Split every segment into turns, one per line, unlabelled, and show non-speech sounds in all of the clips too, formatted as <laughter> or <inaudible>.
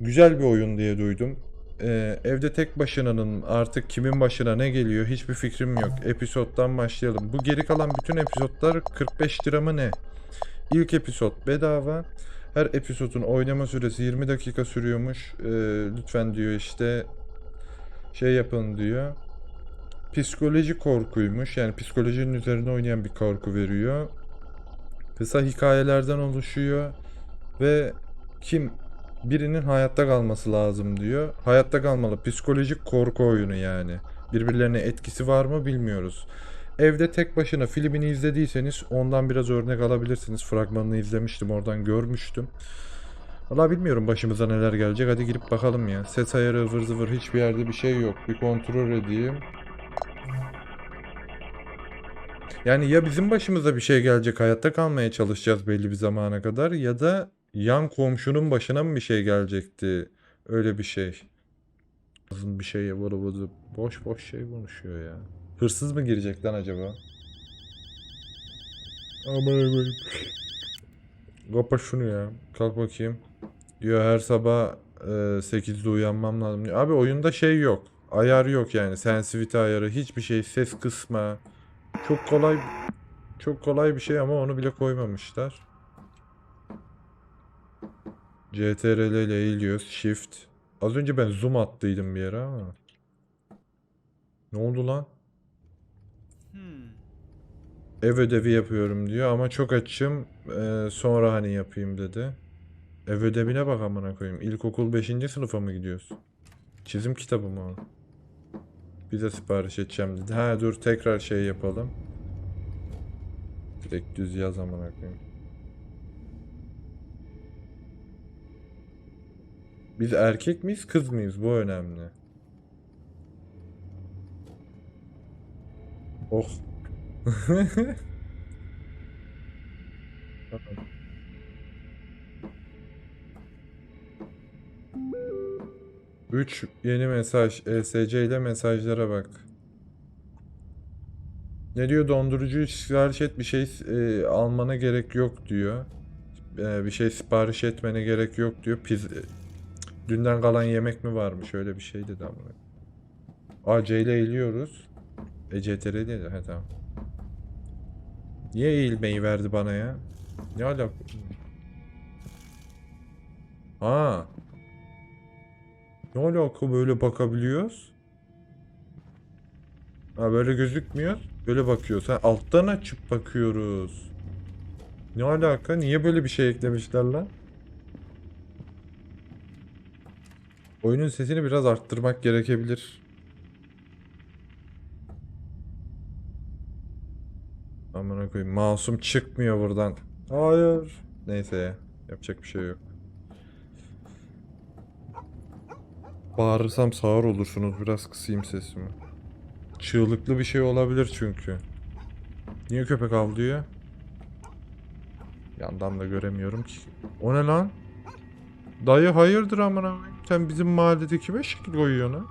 güzel bir oyun diye duydum. Ee, evde tek başınanın artık kimin başına ne geliyor hiçbir fikrim yok. Episoddan başlayalım. Bu geri kalan bütün episodlar 45 lira mı ne? İlk episod bedava. Her episodun oynama süresi 20 dakika sürüyormuş. Ee, lütfen diyor işte şey yapın diyor. Psikoloji korkuymuş. Yani psikolojinin üzerine oynayan bir korku veriyor. Kısa hikayelerden oluşuyor ve kim birinin hayatta kalması lazım diyor. Hayatta kalmalı. Psikolojik korku oyunu yani. Birbirlerine etkisi var mı bilmiyoruz. Evde tek başına filmini izlediyseniz ondan biraz örnek alabilirsiniz. Fragmanını izlemiştim oradan görmüştüm. Valla bilmiyorum başımıza neler gelecek. Hadi girip bakalım ya. Ses ayarı ıvır zıvır hiçbir yerde bir şey yok. Bir kontrol edeyim. Yani ya bizim başımıza bir şey gelecek hayatta kalmaya çalışacağız belli bir zamana kadar ya da yan komşunun başına mı bir şey gelecekti? Öyle bir şey. Kızın bir şey vuru boş boş şey konuşuyor ya. Hırsız mı girecek lan acaba? Aman koyayım. Kapa şunu ya. Kalk bakayım. Diyor her sabah e, 8'de uyanmam lazım. Abi oyunda şey yok. Ayar yok yani. Sensitivity ayarı hiçbir şey. Ses kısma. Çok kolay çok kolay bir şey ama onu bile koymamışlar. CTRL ile eğiliyoruz. Shift. Az önce ben zoom attıydım bir yere ama. Ne oldu lan? Ev ödevi yapıyorum diyor ama çok açım. Ee, sonra hani yapayım dedi. Ev ödevine bak amına koyayım. İlkokul 5. sınıfa mı gidiyorsun? Çizim kitabı mı o? Bize sipariş edeceğim dedi. Ha dur tekrar şey yapalım. Direkt düz yaz amına koyayım. Biz erkek miyiz kız mıyız? Bu önemli. Oh. <laughs> Üç yeni mesaj. ESC ile mesajlara bak. Ne diyor? Dondurucuyu sipariş et bir şey e, almana gerek yok diyor. E, bir şey sipariş etmene gerek yok diyor. Piz dünden kalan yemek mi varmış? Öyle bir şey dedi ama. A C ile eğiliyoruz. E değil. He tamam. Niye eğilmeyi verdi bana ya? Ne alaka? Ha. Ne alaka böyle bakabiliyoruz? Ha böyle gözükmüyor. Böyle bakıyoruz. Ha alttan açıp bakıyoruz. Ne alaka? Niye böyle bir şey eklemişler lan? Oyunun sesini biraz arttırmak gerekebilir. Amına koyayım. Masum çıkmıyor buradan. Hayır. Neyse ya. Yapacak bir şey yok. Bağırırsam sağır olursunuz. Biraz kısayım sesimi. Çığlıklı bir şey olabilir çünkü. Niye köpek avlıyor? Yandan da göremiyorum ki. O ne lan? Dayı hayırdır amına? Sen bizim mahallede kime şekil koyuyorsun ha?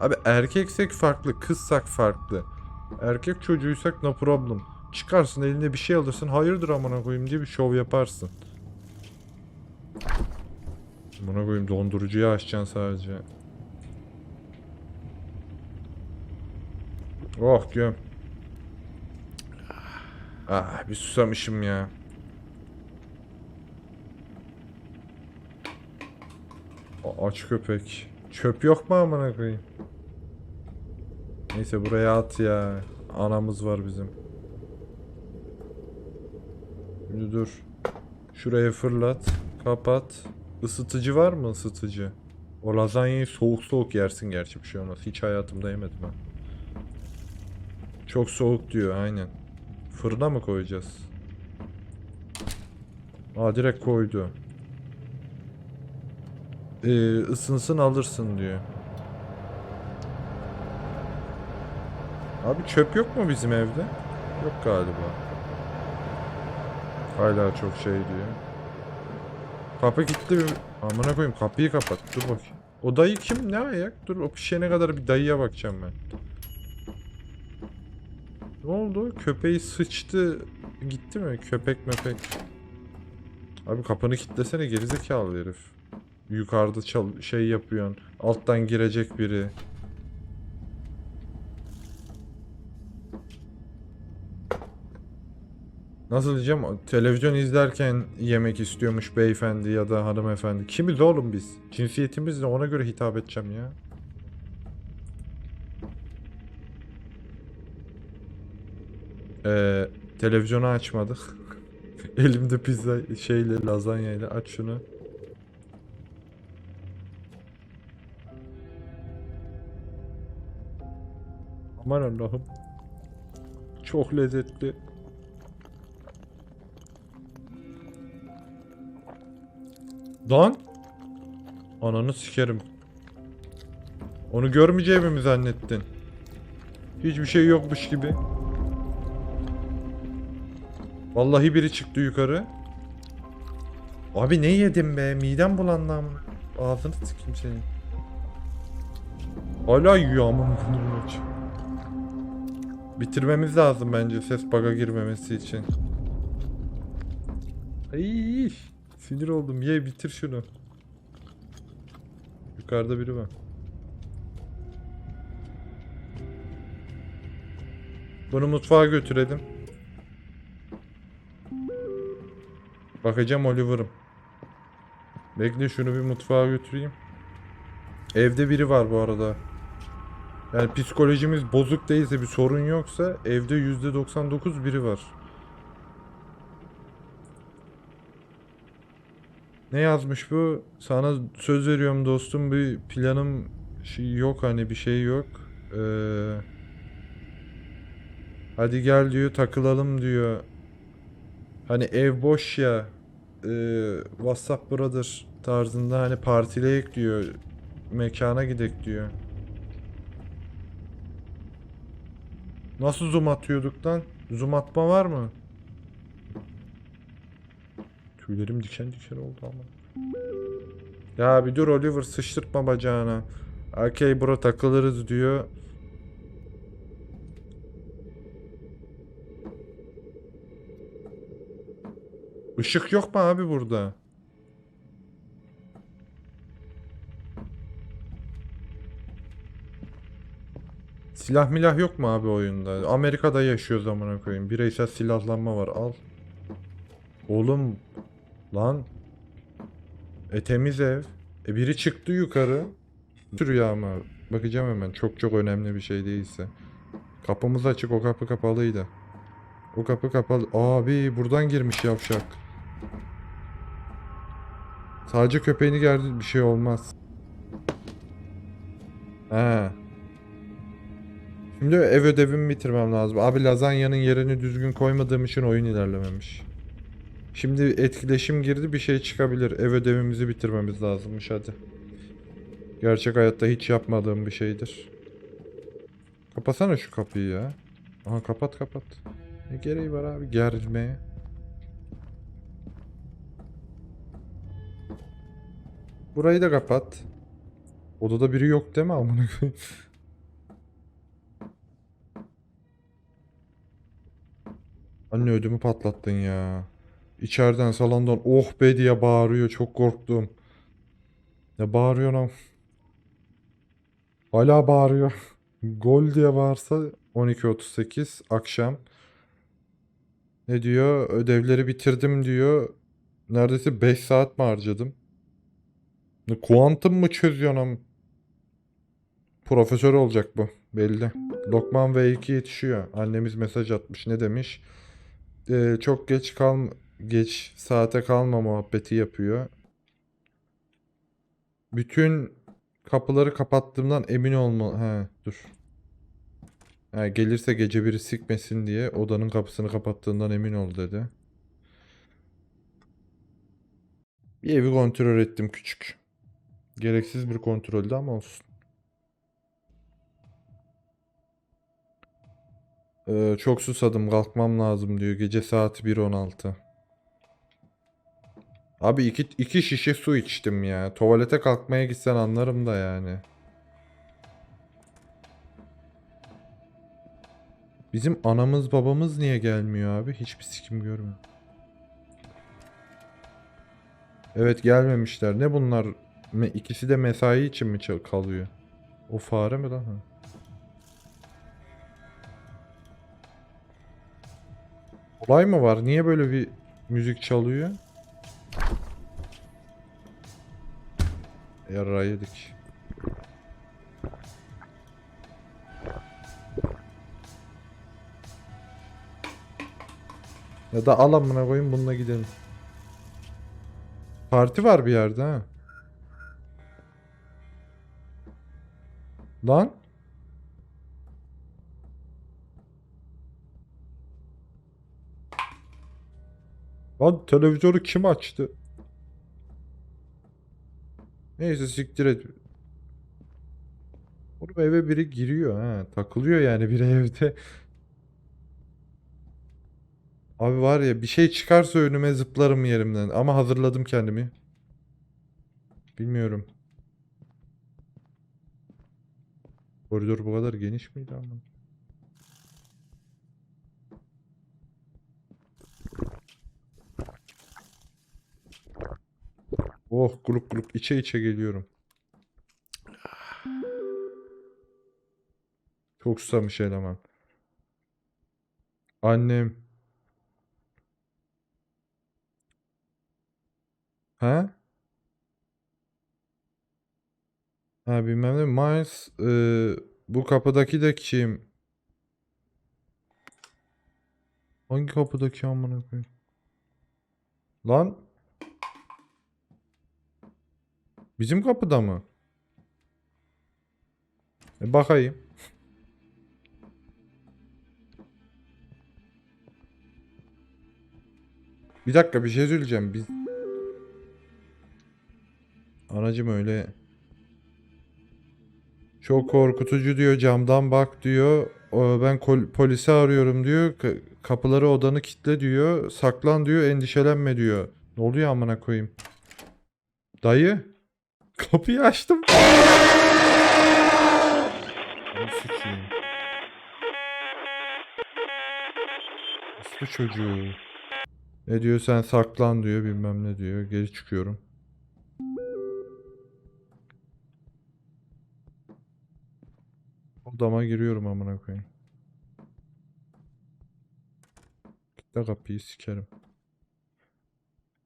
Abi erkeksek farklı, kızsak farklı. Erkek çocuğuysak no problem. Çıkarsın elinde bir şey alırsın. Hayırdır amına koyayım diye bir şov yaparsın. Amına koyayım dondurucuyu açacaksın sadece. Oh göm. Ah bir susamışım ya. A- Aç köpek. Çöp yok mu amına koyayım? Neyse buraya at ya. Anamız var bizim. Şimdi dur. Şuraya fırlat. Kapat. Isıtıcı var mı ısıtıcı? O lazanyayı soğuk soğuk yersin gerçi bir şey olmaz. Hiç hayatımda yemedim ha. Çok soğuk diyor aynen. Fırına mı koyacağız? Aa direkt koydu. Ee, ısınsın alırsın diyor. Abi çöp yok mu bizim evde? Yok galiba. Hala çok şey diyor. Kapı gitti? Amına koyayım kapıyı kapat. Dur bakayım. O dayı kim? Ne ayak? Dur o pişene kadar bir dayıya bakacağım ben. Ne oldu? Köpeği sıçtı. Gitti mi? Köpek mepek. Abi kapını kilitlesene gerizekalı herif. Yukarıda çal şey yapıyorsun. Alttan girecek biri. Nasıl diyeceğim? Televizyon izlerken yemek istiyormuş beyefendi ya da hanımefendi. Kimiz oğlum biz? Cinsiyetimiz de ona göre hitap edeceğim ya. Ee, televizyonu açmadık. <laughs> Elimde pizza şeyle lazanyayla aç şunu. Aman Allah'ım. Çok lezzetli. Lan. Ananı sikerim. Onu görmeyeceğimi mi zannettin? Hiçbir şey yokmuş gibi. Vallahi biri çıktı yukarı. Abi ne yedim be? Midem bulandı ama. Ağzını sikeyim senin. Hala yiyor aman bunun aç. Bitirmemiz lazım bence ses bug'a girmemesi için. Ay, sinir oldum. Ye bitir şunu. Yukarıda biri var. Bunu mutfağa götürelim. Bakacağım Oliver'ım. Bekle şunu bir mutfağa götüreyim. Evde biri var bu arada. Yani psikolojimiz bozuk değilse bir sorun yoksa evde %99 biri var. Ne yazmış bu? Sana söz veriyorum dostum bir planım şey yok hani bir şey yok. Ee, hadi gel diyor takılalım diyor. Hani ev boş ya. ee, WhatsApp Brother tarzında hani partileyek diyor. Mekana gidek diyor. Nasıl zoom atıyorduk lan? Zoom atma var mı? Tüylerim diken diken oldu ama. Ya bir dur Oliver sıçtırtma bacağına. Okey bro takılırız diyor. Işık yok mu abi burada? Silah milah yok mu abi oyunda? Amerika'da yaşıyoruz amına koyayım. Bireysel silahlanma var. Al. Oğlum lan. E temiz ev. E biri çıktı yukarı. Sürüyor ama. Bakacağım hemen. Çok çok önemli bir şey değilse. Kapımız açık. O kapı kapalıydı. O kapı kapalı. Abi buradan girmiş yavşak. Sadece köpeğini geldi bir şey olmaz. He. Şimdi ev ödevimi bitirmem lazım. Abi lazanyanın yerini düzgün koymadığım için oyun ilerlememiş. Şimdi etkileşim girdi bir şey çıkabilir. Ev ödevimizi bitirmemiz lazımmış hadi. Gerçek hayatta hiç yapmadığım bir şeydir. Kapasana şu kapıyı ya. Aha kapat kapat. Ne gereği var abi germeye? Burayı da kapat. Odada biri yok değil mi amına? Anne ödümü patlattın ya. İçeriden salondan oh be diye bağırıyor. Çok korktum. Ne bağırıyor lan? Hala bağırıyor. Gol diye bağırsa 12.38 akşam. Ne diyor? Ödevleri bitirdim diyor. Neredeyse 5 saat mi harcadım? Kuantum mu çözüyorsun? Profesör olacak bu belli. Lokman V2 yetişiyor. Annemiz mesaj atmış. Ne demiş? Ee, çok geç kal geç saate kalma muhabbeti yapıyor. Bütün kapıları kapattığımdan emin olma. He, dur. Ha, gelirse gece biri sikmesin diye odanın kapısını kapattığından emin ol dedi. Bir evi kontrol ettim küçük. Gereksiz bir kontroldü ama olsun. Ee, çok susadım kalkmam lazım diyor. Gece saat 1.16. Abi iki, iki şişe su içtim ya. Tuvalete kalkmaya gitsen anlarım da yani. Bizim anamız babamız niye gelmiyor abi? Hiçbir sikim görmüyor. Evet gelmemişler. Ne bunlar? İkisi de mesai için mi kalıyor? O fare mi lan? Olay mı var? Niye böyle bir müzik çalıyor? Yarra yedik. Ya da al amına koyayım bununla gidelim. Parti var bir yerde ha. Lan. Lan televizyonu kim açtı? Neyse siktir et. Oğlum eve biri giriyor ha. Takılıyor yani biri <laughs> evde. Abi var ya bir şey çıkarsa önüme zıplarım yerimden. Ama hazırladım kendimi. Bilmiyorum. Koridor bu kadar geniş miydi ama? Oh grup grup içe içe geliyorum. Çok susamış eleman. Annem. Ha? Ha bilmem ne. Miles eee, bu kapıdaki de kim? Hangi kapıdaki amına koyayım? Lan bizim kapıda mı? E bakayım. Bir dakika bir şey söyleyeceğim. Biz Anacım öyle çok korkutucu diyor camdan bak diyor. Ben polisi arıyorum diyor. Ka- kapıları odanı kitle diyor. Saklan diyor endişelenme diyor. Ne oluyor amına koyayım? Dayı. Kapıyı açtım. Nasıl çocuğu? Ne diyor sen saklan diyor bilmem ne diyor. Geri çıkıyorum. Odama giriyorum amına koyayım. Kitle kapıyı sikerim.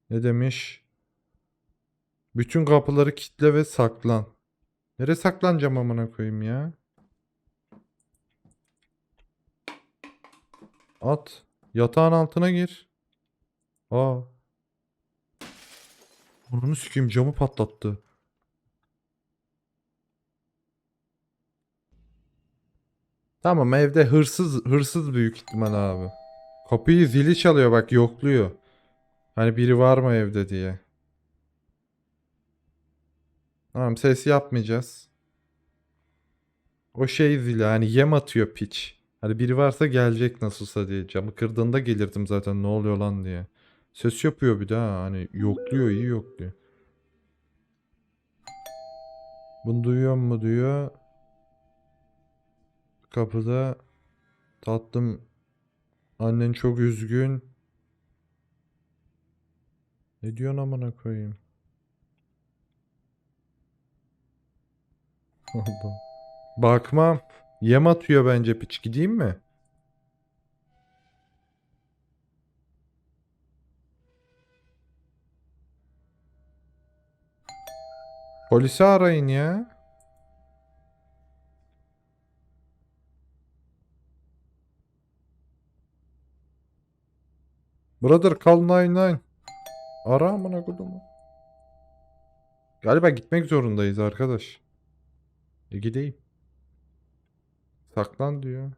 Ne demiş? Bütün kapıları kitle ve saklan. Nereye saklanacağım amına koyayım ya? At. Yatağın altına gir. Aa. Onu sikeyim camı patlattı. Tamam evde hırsız hırsız büyük ihtimal abi. Kapıyı zili çalıyor bak yokluyor. Hani biri var mı evde diye. Tamam ses yapmayacağız. O şey zili hani yem atıyor piç. Hani biri varsa gelecek nasılsa diye. Camı kırdığında gelirdim zaten ne oluyor lan diye. Ses yapıyor bir daha hani yokluyor iyi yokluyor. Bunu duyuyor mu diyor. Kapıda tatlım annen çok üzgün. Ne diyorsun amına koyayım? Allah. Bakmam. Yem atıyor bence piç. Gideyim mi? Polisi arayın ya. Brother call 99. Ara amına kodumu. Galiba gitmek zorundayız arkadaş. E gideyim. Saklan diyor.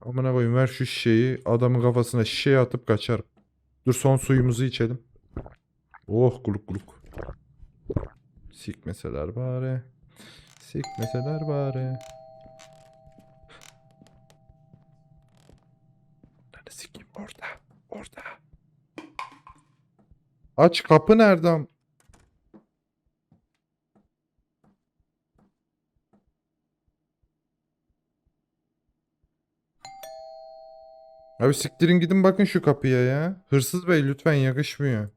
Amına koyayım ver şu şişeyi. Adamın kafasına şişeyi atıp kaçarım. Dur son suyumuzu içelim. Oh guluk guluk. Sikmeseler bari. Sikmeseler bari. Nerede sikeyim? Orada. Orada. Aç kapı nereden? Abi siktirin gidin bakın şu kapıya ya. Hırsız bey lütfen yakışmıyor.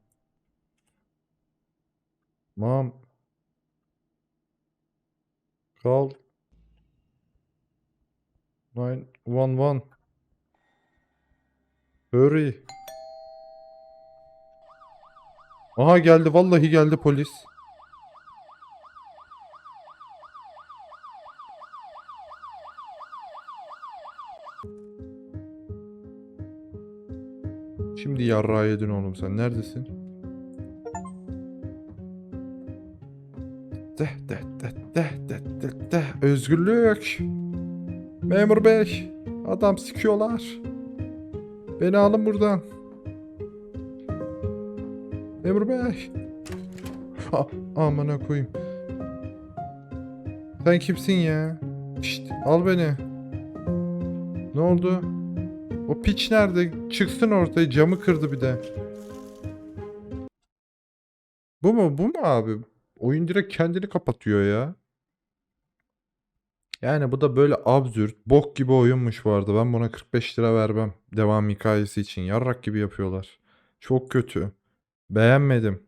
Mom. Call 911. Hurry. Aha geldi vallahi geldi polis. Yarrağı yedin oğlum sen neredesin? De de de de de de de özgürlük. Memur bey adam sikiyorlar. Beni alın buradan. Memur bey. Ha, amına koyayım. Sen kimsin ya? Şşt, al beni. Ne oldu? O piç nerede? Çıksın ortaya camı kırdı bir de. Bu mu? Bu mu abi? Oyun direkt kendini kapatıyor ya. Yani bu da böyle absürt, bok gibi oyunmuş arada. Ben buna 45 lira vermem. Devam hikayesi için. Yarrak gibi yapıyorlar. Çok kötü. Beğenmedim.